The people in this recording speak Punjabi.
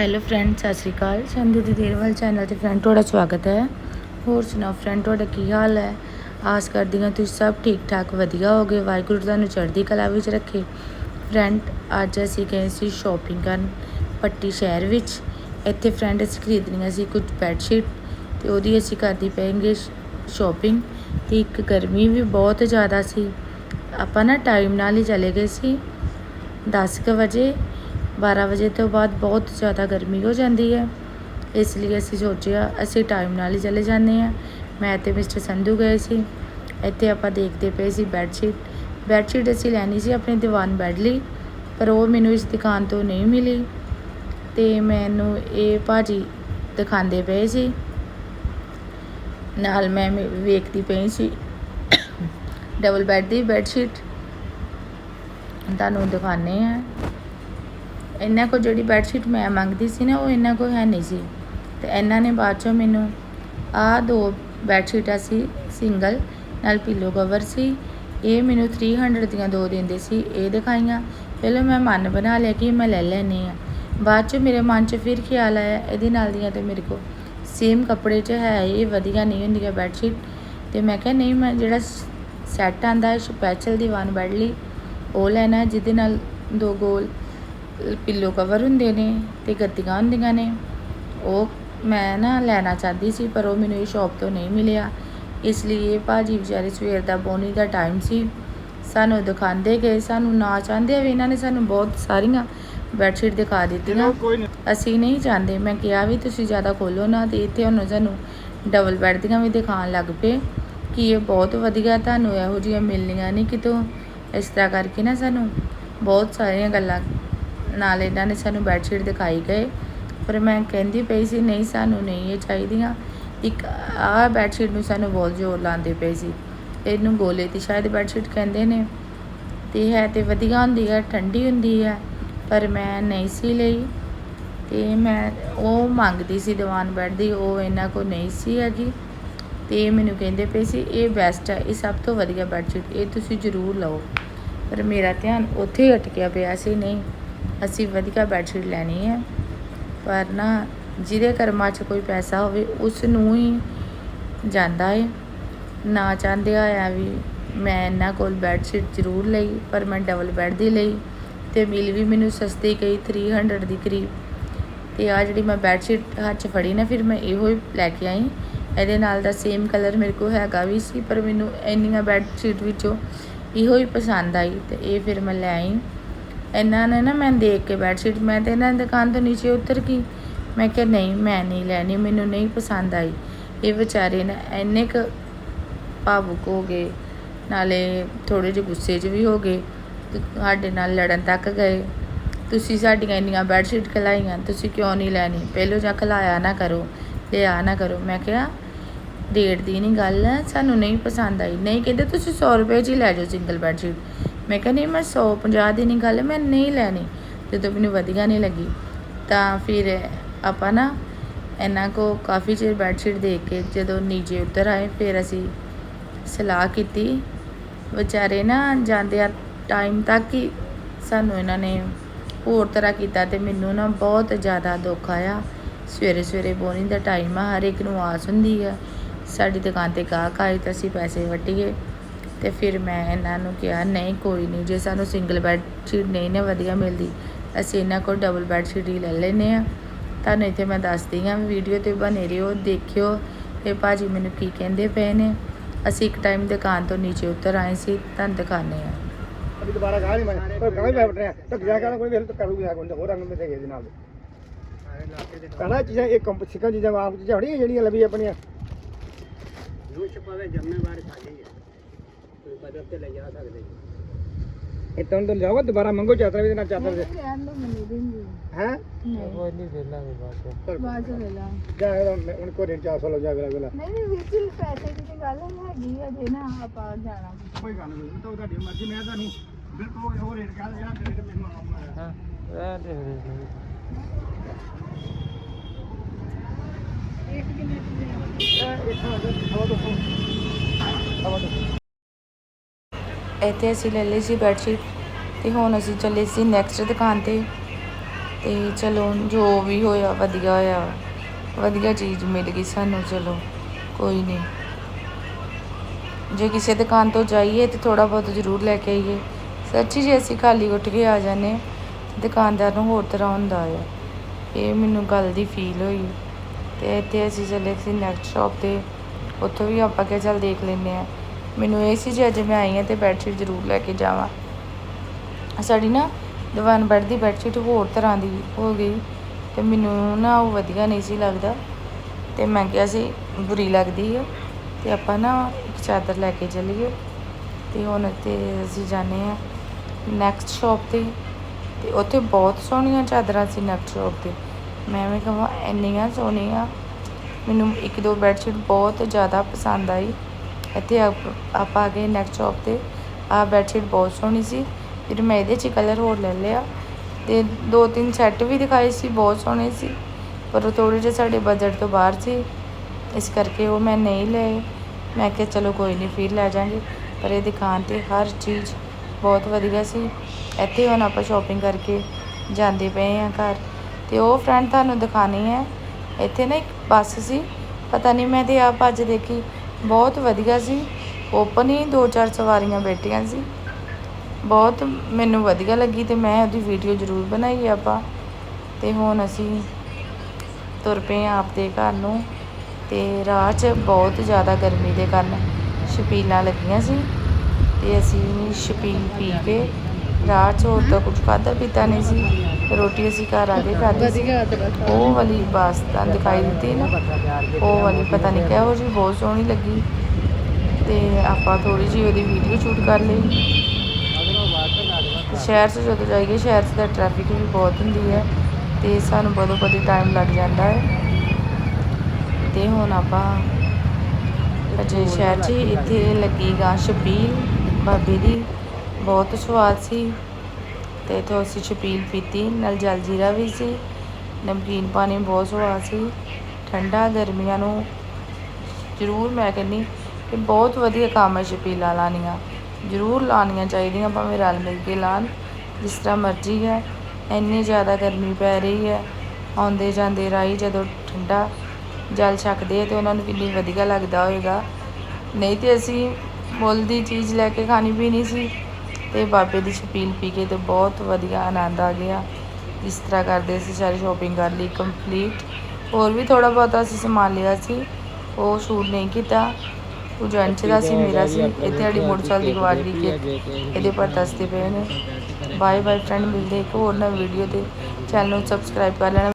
ਹੈਲੋ ਫਰੈਂਡ ਸਤਿ ਸ਼੍ਰੀ ਅਕਾਲ। ਸੰਧੂ ਦੀ ਦੇਰਵਾਲ ਚੈਨਲ ਤੇ ਫਰੈਂਡ ਤੁਹਾਡਾ ਸਵਾਗਤ ਹੈ। ਹੋਰ ਸੁਣਾਓ ਫਰੈਂਡ ਤੁਹਾਡਾ ਕੀ ਹਾਲ ਹੈ? ਆਸ ਕਰਦੀ ਹਾਂ ਤੁਸੀਂ ਸਭ ਠੀਕ ਠਾਕ, ਵਧੀਆ ਹੋਗੇ। ਵਾਹਿਗੁਰੂ ਤੁਹਾਨੂੰ ਚੜ੍ਹਦੀ ਕਲਾ ਵਿੱਚ ਰੱਖੇ। ਫਰੈਂਡ ਅੱਜ ਅਸੀਂ ਗਏ ਸੀ ਸ਼ਾਪਿੰਗ ਕਰਨ ਪੱਟੀ ਸ਼ਹਿਰ ਵਿੱਚ। ਇੱਥੇ ਫਰੈਂਡ ਅਸੀਂ ਖਰੀਦਣੀਆਂ ਸੀ ਕੁਝ ਬੈੱਡ ਸ਼ੀਟ ਤੇ ਉਹਦੀ ਅਸੀਂ ਕਰਦੀ ਪਏਂਗੇ ਸ਼ਾਪਿੰਗ ਤੇ ਇੱਕ ਗਰਮੀ ਵੀ ਬਹੁਤ ਜ਼ਿਆਦਾ ਸੀ। ਆਪਾਂ ਨਾ ਟਾਈਮ ਨਾਲ ਹੀ ਚਲੇ ਗਏ ਸੀ। 10 ਕੁ ਵਜੇ 12 ਵਜੇ ਤੋਂ ਬਾਅਦ ਬਹੁਤ ਜ਼ਿਆਦਾ ਗਰਮੀ ਹੋ ਜਾਂਦੀ ਹੈ। ਇਸ ਲਈ ਅਸੀਂ ਸੋਚਿਆ, ਅਸੀਂ ਟਾਈਮ ਨਾਲ ਹੀ ਚਲੇ ਜਾਂਦੇ ਹਾਂ। ਮੈਂ ਤੇ ਮਿਸਟਰ ਸੰਧੂ ਗਏ ਸੀ। ਇੱਥੇ ਆਪਾਂ ਦੇਖਦੇ ਪਏ ਸੀ ਬੈੱਡਸ਼ੀਟ ਬੈੱਡਸ਼ੀਟ ਅਸੀਂ ਲੈਣੀ ਸੀ ਆਪਣੇ ਦੀਵਾਨ ਬੈੱਡ ਲਈ, ਪਰ ਉਹ ਮੈਨੂੰ ਇਸ ਦੁਕਾਨ ਤੋਂ ਨਹੀਂ ਮਿਲੀ। ਤੇ ਮੈਨੂੰ ਇਹ ਭਾਜੀ ਦਿਖਾਉਂਦੇ ਪਏ ਸੀ। ਨਾਲ ਮੈਂ ਵੇਖਦੀ ਪਈ ਸੀ ਡਬਲ ਬੈੱਡ ਦੀ ਬੈੱਡਸ਼ੀਟ ਤੁਹਾਨੂੰ ਦਿਖਾਣੇ ਆ ਇਹਨਾਂ ਕੋ ਜਿਹੜੀ ਬੈੱਡਸ਼ੀਟ ਮੈਂ ਮੰਗਦੀ ਸੀ ਨਾ, ਉਹ ਇਹਨਾਂ ਕੋ ਹੈ ਨਹੀਂ ਸੀ। ਤੇ ਇਹਨਾਂ ਨੇ ਬਾਅਦ ਚੋਂ ਮੈਨੂੰ ਆਹ ਦੋ ਬੈੱਡਸ਼ੀਟਾਂ ਸੀ ਸਿੰਗਲ ਨਾਲ ਪਿੱਲੋ ਕਵਰ ਸੀ। ਇਹ ਮੈਨੂੰ 300 ਦੀਆਂ ਦੋ ਦਿੰਦੇ ਸੀ, ਇਹ ਦਿਖਾਈਆਂ। ਪਹਿਲਾਂ ਮੈਂ ਮਨ ਬਣਾ ਲਿਆ ਕਿ ਮੈਂ ਲੈ ਲੈਣੀ ਆ ਬਾਅਦ ਚ ਮੇਰੇ ਮਨ 'ਚ ਫਿਰ ਖਿਆਲ ਆਇਆ, ਇਹਦੇ ਨਾਲ ਦੀਆਂ ਤੇ ਮੇਰੇ ਕੋ ਸੇਮ ਕੱਪੜੇ 'ਚ ਹੈ, ਇਹ ਵਧੀਆ ਨਹੀਂ ਹੁੰਦੀਆਂ ਬੈੱਡਸ਼ੀਟ ਤੇ ਮੈਂ ਕਿਹਾ, ਨਹੀਂ, ਮੈਂ ਜਿਹੜਾ ਸੈੱਟ ਆਂਦਾ ਹੈ ਸਪੈਸ਼ਲ ਦੀਵਾਨ ਬੈੱਡ ਲਈ, ਉਹ ਲੈਣਾ ਜਿਹਦੇ ਨਾਲ ਦੋ ਗੋਲ ਪਿੱਲੋ ਕਵਰ ਹੁੰਦੇ ਨੇ ਤੇ ਗੱਦੀਆਂ ਹੁੰਦੀਆਂ ਨੇ। ਉਹ ਮੈਂ ਨਾ ਲੈਣਾ ਚਾਹਦੀ ਸੀ ਪਰ ਉਹ ਮੈਨੂੰ ਇਹ ਸ਼ਾਪ ਤੋਂ ਨਹੀਂ ਮਿਲਿਆ। ਇਸ ਲਈ ਇਹ ਭਾਜੀ ਵਿਚਾਰੇ ਸਵੇਰ ਦਾ ਬੋਨੀ ਦਾ ਟਾਈਮ ਸੀ। ਸਾਨੂੰ ਦਿਖਾਉਂਦੇ ਗਏ ਸਾਨੂੰ ਨਾ ਚਾਹੁੰਦੇ ਵੀ ਇਹਨਾਂ ਨੇ ਸਾਨੂੰ ਬਹੁਤ ਸਾਰੀਆਂ ਬੈੱਡਸ਼ੀਟ ਦਿਖਾ ਦਿੱਤੀਆਂ। ਅਸੀਂ ਨਹੀਂ ਚਾਹੁੰਦੇ। ਮੈਂ ਕਿਹਾ ਵੀ ਤੁਸੀਂ ਜ਼ਿਆਦਾ ਖੋਲੋ ਨਾ ਤੇ ਇੱਥੇ ਹੁਣ ਸਾਨੂੰ ਡਬਲ ਬੈੱਡ ਦੀਆਂ ਵੀ ਦਿਖਾਉਣ ਲੱਗ ਪਏ ਕਿ ਇਹ ਬਹੁਤ ਵਧੀਆ ਤੁਹਾਨੂੰ ਇਹੋ ਜਿਹੀਆਂ ਮਿਲਣੀਆਂ ਨਹੀਂ ਕਿਤੋਂ। ਇਸ ਤਰ੍ਹਾਂ ਕਰਕੇ ਨਾ ਸਾਨੂੰ ਬਹੁਤ ਸਾਰੀਆਂ ਗੱਲਾਂ ਨਾਲ ਇਹਨਾਂ ਨੇ ਸਾਨੂੰ ਬੈੱਡਸ਼ੀਟ ਦਿਖਾਈ ਗਏ। ਪਰ ਮੈਂ ਕਹਿੰਦੀ ਪਈ ਸੀ, ਨਹੀਂ, ਸਾਨੂੰ ਨਹੀਂ ਇਹ ਚਾਹੀਦੀਆਂ। ਇੱਕ ਆਹ ਬੈੱਡਸ਼ੀਟ ਨੂੰ ਸਾਨੂੰ ਬਹੁਤ ਜ਼ੋਰ ਲਾਉਂਦੇ ਪਏ ਸੀ। ਇਹਨੂੰ ਗੋਲੇ ਦੀ ਸ਼ਾਇਦ ਬੈੱਡਸ਼ੀਟ ਕਹਿੰਦੇ ਨੇ। ਤੇ ਹੈ ਤੇ ਵਧੀਆ ਹੁੰਦੀ ਹੈ, ਠੰਡੀ ਹੁੰਦੀ ਹੈ, ਪਰ ਮੈਂ ਨਹੀਂ ਸੀ ਲਈ। ਤੇ ਮੈਂ ਉਹ ਮੰਗਦੀ ਸੀ ਦੀਵਾਨ ਬੈੱਡ ਦੀ, ਉਹ ਇਹਨਾਂ ਕੋ ਨਹੀਂ ਸੀ ਹੈਗੀ। ਤੇ ਮੈਨੂੰ ਕਹਿੰਦੇ ਪਏ ਸੀ, ਇਹ ਬੈਸਟ ਹੈ, ਇਹ ਸਭ ਤੋਂ ਵਧੀਆ ਬੈੱਡਸ਼ੀਟ ਇਹ ਤੁਸੀਂ ਜ਼ਰੂਰ ਲਓ। ਪਰ ਮੇਰਾ ਧਿਆਨ ਉੱਥੇ ਹੀ ਅਟਕਿਆ ਪਿਆ ਸੀ, ਨਹੀਂ। ਅਸੀਂ ਵਧੀਆ ਬੈੱਡਸ਼ੀਟ ਲੈਣੀ ਹੈ। ਪਰ ਨਾ ਜਿਹਦੇ ਕਰਮਾਂ 'ਚ ਕੋਈ ਪੈਸਾ ਹੋਵੇ ਉਸ ਨੂੰ ਹੀ ਜਾਂਦਾ ਏ। ਨਾ ਚਾਹੁੰਦੇ ਹੋਇਆ ਵੀ ਮੈਂ ਇਹਨਾਂ ਕੋਲ ਬੈੱਡਸ਼ੀਟ ਜ਼ਰੂਰ ਲਈ, ਪਰ ਮੈਂ ਡਬਲ ਬੈੱਡ ਦੀ ਲਈ ਤੇ ਮਿਲ ਵੀ ਮੈਨੂੰ ਸਸਤੀ ਗਈ 300 ਦੀ ਕਰੀਬ। ਤੇ ਆ ਜਿਹੜੀ ਮੈਂ ਬੈੱਡਸ਼ੀਟ ਹੱਥ 'ਚ ਫੜੀ ਨਾ, ਫਿਰ ਮੈਂ ਇਹੋ ਹੀ ਲੈ ਕੇ ਆਈ। ਇਹਦੇ ਨਾਲ ਦਾ ਸੇਮ ਕਲਰ ਮੇਰੇ ਕੋਲ ਹੈਗਾ ਵੀ ਸੀ, ਪਰ ਮੈਨੂੰ ਇੰਨੀਆਂ ਬੈੱਡਸ਼ੀਟ ਵਿੱਚੋਂ ਇਹੋ ਹੀ ਪਸੰਦ ਆਈ ਤੇ ਇਹ ਫਿਰ ਮੈਂ ਲੈ ਆਈ। ਇਹਨਾਂ ਨੇ ਨਾ ਮੈਂ ਦੇਖ ਕੇ ਬੈੱਡਸ਼ੀਟ ਮੈਂ ਤੇ ਇਹਨਾਂ ਦੀ ਦੁਕਾਨ ਤੋਂ ਨੀਚੇ ਉਤਰ ਗਈ। ਮੈਂ ਕਿਹਾ, ਨਹੀਂ, ਮੈਂ ਨਹੀਂ ਲੈਣੀ, ਮੈਨੂੰ ਨਹੀਂ ਪਸੰਦ ਆਈ। ਇਹ ਵਿਚਾਰੇ ਨਾ ਇੰਨੇ ਕੁ ਭਾਵੁਕ ਹੋ ਗਏ, ਨਾਲੇ ਥੋੜੇ ਜਿਹੇ ਗੁੱਸੇ 'ਚ ਵੀ ਹੋ ਗਏ ਸਾਡੇ ਨਾਲ ਲੜਨ ਤੱਕ ਗਏ। ਤੁਸੀਂ ਸਾਡੀਆਂ ਇੰਨੀਆਂ ਬੈੱਡਸ਼ੀਟ ਖਲਾਈਆਂ, ਤੁਸੀਂ ਕਿਉਂ ਨਹੀਂ ਲੈਣੀ? ਪਹਿਲੋਂ ਜਾਂ ਖਲਾਇਆ ਨਾ ਕਰੋ ਲਿਆ ਨਾ ਕਰੋ। ਮੈਂ ਕਿਹਾ, ਡੇਟ ਦੀ ਨਹੀਂ ਗੱਲ ਹੈ ਸਾਨੂੰ ਨਹੀਂ ਪਸੰਦ ਆਈ। ਨਹੀਂ, ਕਹਿੰਦੇ ਤੁਸੀਂ 100 ਰੁਪਏ 'ਚ ਹੀ ਲੈ ਜਾਓ ਸਿੰਗਲ ਬੈੱਡਸ਼ੀਟ ਮੈਂ ਕਿਹਾ, ਨਹੀਂ, ਮੈਂ 150 ਦੀ ਨਹੀਂ ਗੱਲ, ਮੈਂ ਨਹੀਂ ਲੈਣੀ। ਜਦੋਂ ਮੈਨੂੰ ਵਧੀਆ ਨਹੀਂ ਲੱਗੀ, ਤਾਂ ਫਿਰ ਆਪਾਂ ਨਾ ਇਹਨਾਂ ਕੋ ਕਾਫੀ ਚਿਰ ਬੈਡਸ਼ੀਟ ਦੇ ਕੇ ਜਦੋਂ ਨੀਚੇ ਉਤਰ ਆਏ, ਫਿਰ ਅਸੀਂ ਸਲਾਹ ਕੀਤੀ। ਵਿਚਾਰੇ ਨਾ ਜਾਂਦੇ ਆ ਟਾਈਮ ਤੱਕ ਹੀ ਸਾਨੂੰ ਇਹਨਾਂ ਨੇ ਹੋਰ ਤਰ੍ਹਾਂ ਕੀਤਾ ਤੇ ਮੈਨੂੰ ਨਾ ਬਹੁਤ ਜ਼ਿਆਦਾ ਦੁੱਖ ਆਇਆ। ਸਵੇਰੇ ਸਵੇਰੇ ਬੋਨੀ ਦਾ ਟਾਈਮ ਆ, ਹਰ ਇੱਕ ਨੂੰ ਆਸ ਹੁੰਦੀ ਆ। ਸਾਡੀ ਦੁਕਾਨ ਤੇ ਗਾਹਕ ਆਏ ਤਾਂ ਅਸੀਂ ਪੈਸੇ ਵਟੀਏ ਤੇ ਫਿਰ ਮੈਂ ਇਹਨਾਂ ਨੂੰ ਕਿਹਾ ਨਹੀਂ ਕੋਈ ਨਹੀਂ ਜੇ ਸਾਨੂੰ ਸਿੰਗਲ ਬੈੱਡ ਸ਼ੀਟ ਨਹੀਂ ਨਾ ਵਧੀਆ ਮਿਲਦੀ ਅਸੀਂ ਇਹਨਾਂ ਕੋਲ ਡਬਲ ਬੈੱਡ ਸ਼ੀਟ ਹੀ ਲੈ ਲੈਨੇ ਆ ਤੁਹਾਨੂੰ ਇੱਥੇ ਮੈਂ ਦੱਸਦੀ ਹਾਂ ਵੀਡੀਓ ਤੇ ਬਨੇ ਰਹੋ ਦੇਖਿਓ ਇਹ ਭਾਜੀ ਮੈਨੂੰ ਕੀ ਕਹਿੰਦੇ ਪਏ ਨੇ। ਅਸੀਂ ਇੱਕ ਟਾਈਮ ਦੁਕਾਨ ਤੋਂ ਨੀਚੇ ਉਤਰ ਆਏ ਸੀ ਤੁਹਾਨੂੰ ਦਿਖਾਣੇ ਆ ਅਭੀ ਦੁਬਾਰਾ ਗਾ ਨਹੀਂ ਮੈਂ ਪਰ ਗਾ ਹੀ ਮੈਂ ਬਟਿਆ ਤਾਂ ਗਿਆ ਕਹਿੰਦਾ ਕੋਈ ਵੇਲ ਤਾਂ ਕਰੂਗਾ ਕੋਈ ਹੋਰ ਰੰਗ ਮੇ ਦੇ ਨਾਲ। ਕਹਿੰਦਾ ਚੀਜ਼ਾਂ ਇਹ ਕੰਪ ਸਿੱਕਾ ਚੀਜ਼ਾਂ ਆਪ ਚੀਜ਼ਾਂ ਹੜੀਆਂ ਜਿਹੜੀਆਂ ਲੱਭੀ ਆਪਣੀਆਂ। ਜੋਸ਼ ਪਾਵੇ ਜ਼ਿੰਮੇਵਾਰ ਸਾਡੀ ਹੈ। ਕੋਈ ਬਦਲ ਤੇ ਲੈ ਜਾ ਸਕਦੇ ਇਹ ਤਾਂ ਤੋਂ ਲਿਆਵਾ ਦੁਬਾਰਾ ਮੰਗੋ ਚਾਦਰ ਵੀ ਨਾਲ ਚਾਦਰ ਦੇ ਰਹਿਣ ਦੋ ਮੈਨੂੰ ਦਿੰਦੀ। ਹੈ? ਨਹੀਂ। ਨਹੀਂ ਦੇ ਲਾਂਗੇ ਬਾਅਦ ਬਾਅਦ ਲੈ ਲਾ ਜਾ ਉਹਨਾਂ ਕੋ ਰੇਟ 400 ਲਓ ਜਾ ਅਗਲਾ ਅਗਲਾ। ਨਹੀਂ ਨਹੀਂ ਵੀਰ ਜੀ ਪੈਸੇ ਦੀ ਤਾਂ ਗੱਲ ਹੈਗੀ ਆ ਜੇ ਨਾ ਆਪਾਂ ਜਾਣਾ। ਕੋਈ ਗੱਲ ਨਹੀਂ ਤਾਂ ਤੁਹਾਡੀ ਮਰਜ਼ੀ ਮੈਂ ਤੁਹਾਨੂੰ ਬਿਲਕੁਲ ਉਹ ਰੇਟ ਕਹਿੰਦਾ ਜਿਹੜਾ ਰੇਟ ਮੈਨੂੰ ਆਉਂਦਾ ਹਾਂ ਇਹ ਦੇ ਦੇ ਇੱਕ ਕਿੰਨੇ ਇਹ ਇੱਕ ਹਵਾ ਤੋਂ ਹਵਾ ਤੋਂ ਇੱਥੇ ਅਸੀਂ ਲੈ ਲਈ ਸੀ ਬੈੱਡਸ਼ੀਟ ਤੇ ਹੁਣ ਅਸੀਂ ਚੱਲੇ ਸੀ ਨੈਕਸਟ ਦੁਕਾਨ ਤੇ ਤੇ ਚਲੋ ਜੋ ਵੀ ਹੋਇਆ ਵਧੀਆ ਹੋਇਆ ਵਧੀਆ ਚੀਜ਼ ਮਿਲ ਗਈ ਸਾਨੂੰ ਚਲੋ ਕੋਈ ਨਹੀਂ। ਜੇ ਕਿਸੇ ਦੁਕਾਨ ਤੋਂ ਜਾਈਏ ਤੇ ਥੋੜਾ ਬਹੁਤ ਜ਼ਰੂਰ ਲੈ ਕੇ ਆਈਏ। ਸੱਚੀ ਜੇ ਅਸੀਂ ਖਾਲੀ ਉੱਠ ਕੇ ਆ ਜਾਂਦੇ ਹਾਂ, ਦੁਕਾਨਦਾਰ ਨੂੰ ਹੋਰ ਤਰ੍ਹਾਂ ਹੁੰਦਾ ਆ। ਇਹ ਮੈਨੂੰ ਗੱਲ ਦੀ ਫੀਲ ਹੋਈ ਤੇ ਇੱਥੇ ਅਸੀਂ ਚੱਲੇ ਸੀ ਨੈਕਸਟ ਸ਼ਾਪ ਤੇ। ਉੱਥੋਂ ਵੀ ਆਪਾਂ ਕਿਹਾ ਚੱਲ ਦੇਖ ਲੈਂਦੇ ਆ ਮੈਨੂੰ ਇਹ ਸੀ ਜੇ ਅੱਜ ਮੈਂ ਆਈ ਹਾਂ ਤੇ ਬੈੱਡਸ਼ੀਟ ਜ਼ਰੂਰ ਲੈ ਕੇ ਜਾਵਾਂ। ਸਾਡੀ ਨਾ ਦੀਵਾਨ ਬੈੱਡ ਦੀ ਬੈੱਡਸ਼ੀਟ ਹੋਰ ਤਰ੍ਹਾਂ ਦੀ ਹੋ ਗਈ ਤੇ ਮੈਨੂੰ ਨਾ ਉਹ ਵਧੀਆ ਨਹੀਂ ਸੀ ਲੱਗਦਾ ਤੇ ਮੈਂ ਕਿਹਾ ਸੀ ਬੁਰੀ ਲੱਗਦੀ ਹੈ ਤੇ ਆਪਾਂ ਨਾ ਇੱਕ ਚਾਦਰ ਲੈ ਕੇ ਚੱਲੀਏ ਤੇ ਹੁਣ ਤੇ ਅਸੀਂ ਜਾਣੇ ਆ ਨੈਕਸਟ ਸ਼ਾਪ ਤੇ। ਤੇ ਉੱਥੇ ਬਹੁਤ ਸੋਹਣੀਆਂ ਚਾਦਰਾਂ ਸੀ ਨੈਕਸਟ ਸ਼ਾਪ ਤੇ। ਮੈਂ ਵੀ ਕਹਾਂ, ਇੰਨੀਆਂ ਸੋਹਣੀਆਂ, ਮੈਨੂੰ ਇੱਕ ਦੋ ਬੈੱਡਸ਼ੀਟ ਬਹੁਤ ਜ਼ਿਆਦਾ ਪਸੰਦ ਆਈ। ਇੱਥੇ ਆਪ- ਆਪਾਂ ਆ ਗਏ ਨੈਕਸਟ ਸ਼ਾਪ ਤੇ। ਆ ਬੈਡਸ਼ੀਟ ਬਹੁਤ ਸੋਹਣੀ ਸੀ। ਫਿਰ ਮੈਂ ਇਹਦੇ 'ਚ ਕਲਰ ਹੋਰ ਲੈ ਲਿਆ। ਤੇ ਦੋ ਤਿੰਨ ਸੈੱਟ ਵੀ ਦਿਖਾਏ ਸੀ, ਬਹੁਤ ਸੋਹਣੇ ਸੀ। ਪਰ ਉਹ ਥੋੜ੍ਹੇ ਜਿਹੇ ਸਾਡੇ ਬਜਟ ਤੋਂ ਬਾਹਰ ਸੀ। ਇਸ ਕਰਕੇ ਉਹ ਮੈਂ ਨਹੀਂ ਲਏ। ਮੈਂ ਕਿਹਾ ਚਲੋ ਕੋਈ ਨਹੀਂ, ਫਿਰ ਲੈ ਜਾਾਂਗੇ ਪਰ ਇਹ ਦੁਕਾਨ ਤੇ ਹਰ ਚੀਜ਼ ਬਹੁਤ ਵਧੀਆ ਸੀ। ਇੱਥੇ ਹੁਣ ਆਪਾਂ ਸ਼ਾਪਿੰਗ ਕਰਕੇ ਜਾਂਦੇ ਪਏ ਆ ਘਰ। ਤੇ ਉਹ ਫਰੈਂਡ ਤੁਹਾਨੂੰ ਦਿਖਾਣੀ ਹੈ। ਇੱਥੇ ਨਾ ਇੱਕ ਬੱਸ ਸੀ। ਪਤਾ ਨਹੀਂ ਮੈਂ ਤੇ ਆਪ ਅੱਜ ਦੇਖੀ। ਬਹੁਤ ਵਧੀਆ ਸੀ ਓਪਨ ਹੀ ਦੋ ਚਾਰ ਸਵਾਰੀਆਂ ਬੈਠੀਆਂ ਸੀ ਬਹੁਤ ਮੈਨੂੰ ਵਧੀਆ ਲੱਗੀ ਤੇ ਮੈਂ ਉਹਦੀ ਵੀਡੀਓ ਜ਼ਰੂਰ ਬਣਾਈ ਆਪਾਂ। ਤੇ ਹੁਣ ਅਸੀਂ ਤੁਰ ਪਏ ਹਾਂ ਆਪਦੇ ਘਰ ਨੂੰ। ਤੇ ਰਾਹ 'ਚ ਬਹੁਤ ਜ਼ਿਆਦਾ ਗਰਮੀ ਦੇ ਕਾਰਨ ਛਬੀਲਾਂ ਲੱਗੀਆਂ ਸੀ। ਤੇ ਅਸੀਂ ਛਬੀਲ ਪੀ ਕੇ ਰਾਹ 'ਚ ਹੋਰ ਤਾਂ ਕੁਝ ਖਾਧਾ ਪੀਤਾ ਨਹੀਂ ਸੀ। ਰੋਟੀ ਅਸੀਂ ਘਰ ਆ ਕੇ ਖਾਧੀ ਸੀ ਉਹ ਵਾਲੀ ਬੱਸ ਤਾਂ ਦਿਖਾਈ ਦਿੱਤੀ ਨਾ। ਉਹ ਵਾਲੀ ਪਤਾ ਨਹੀਂ ਕਿਹੋ ਜਿਹੀ ਬਹੁਤ ਸੋਹਣੀ ਲੱਗੀ। ਤੇ ਆਪਾਂ ਥੋੜੀ ਜਿਹੀ ਉਹਦੀ ਵੀਡੀਓ ਸ਼ੂਟ ਕਰ ਲਈ। ਤੇ ਸ਼ਹਿਰ 'ਚ ਜਦੋਂ ਜਾਈਏ ਸ਼ਹਿਰ 'ਚ ਤਾਂ ਟ੍ਰੈਫਿਕ ਵੀ ਬਹੁਤ ਹੁੰਦੀ ਹੈ। ਤੇ ਸਾਨੂੰ ਬਦੋ ਬਦੀ ਟਾਈਮ ਲੱਗ ਜਾਂਦਾ ਹੈ। ਤੇ ਹੁਣ ਆਪਾਂ ਅਜੇ ਸ਼ਹਿਰ 'ਚ ਇੱਥੇ ਲੱਗੀ ਗਾ ਛਬੀਲ ਬਾਬੇ ਦੀ। ਬਹੁਤ ਸਵਾਦ ਸੀ। ਤੇ ਇੱਥੇ ਅਸੀਂ ਛਪੀਲ ਪੀਤੀ, ਨਾਲ ਜਲ ਜੀਰਾ ਵੀ ਸੀ, ਨਮਕੀਨ ਪਾਣੀ ਬਹੁਤ ਸਵਾਦ ਸੀ, ਠੰਡਾ ਗਰਮੀਆਂ ਨੂੰ ਜ਼ਰੂਰ ਮੈਂ ਕਹਿੰਦੀ ਕਿ ਬਹੁਤ ਵਧੀਆ ਕੰਮ ਹੈ ਛਬੀਲਾਂ ਲਾਉਣੀਆਂ ਜ਼ਰੂਰ ਲਾਉਣੀਆਂ ਚਾਹੀਦੀਆਂ ਭਾਵੇਂ ਰਲ ਮਿਲ ਕੇ ਲਾਉਣ ਜਿਸ ਤਰ੍ਹਾਂ ਮਰਜ਼ੀ ਹੈ, ਇੰਨੀ ਜ਼ਿਆਦਾ ਗਰਮੀ ਪੈ ਰਹੀ ਹੈ, ਆਉਂਦੇ ਜਾਂਦੇ ਰਾਹੀ ਜਦੋਂ ਠੰਡਾ ਜਲ ਛਕਦੇ ਆ ਤੇ ਉਹਨਾਂ ਨੂੰ ਕਿੰਨੀ ਵਧੀਆ ਲੱਗਦਾ ਹੋਵੇਗਾ ਨਹੀਂ ਤੇ ਅਸੀਂ ਮੁੱਲ ਦੀ ਚੀਜ਼ ਲੈ ਕੇ ਖਾਣੀ ਪੀਣੀ ਸੀ ਤੇ ਬਾਬੇ ਦੀ ਛਪੀਲ ਪੀ ਕੇ ਤੇ ਬਹੁਤ ਵਧੀਆ ਆਨੰਦ ਆ ਗਿਆ। ਇਸ ਤਰ੍ਹਾਂ ਕਰਦੇ ਅਸੀਂ ਸਾਰੀ ਸ਼ੋਪਿੰਗ ਕਰ ਲਈ ਕੰਪਲੀਟ ਹੋਰ ਵੀ ਥੋੜਾ ਬਹੁਤਾ ਅਸੀਂ ਸਮਾਨ ਲਿਆ ਸੀ, ਉਹ ਸ਼ੂਟ ਨਹੀਂ ਕੀਤਾ। ਉਹ ਜੈਂਟਸ ਦਾ ਸੀ, ਮੇਰਾ ਸੀ, ਇੱਥੇ ਸਾਡੀ ਮੋਟਰਸਾਈਕਲ ਦੀ ਗਵਾਚ ਕਿ ਇਹਦੇ ਪਰ ਦੱਸਦੇ ਪਏ ਨੇ। ਬਾਏ ਬਾਏ ਫਰੈਂਡ ਮਿਲਦੇ ਇੱਕ ਹੋਰ ਨਵੀਂ ਵੀਡੀਓ ਤੇ। ਚੈਨਲ ਨੂੰ ਸਬਸਕ੍ਰਾਈਬ ਕਰ ਲੈਣਾ।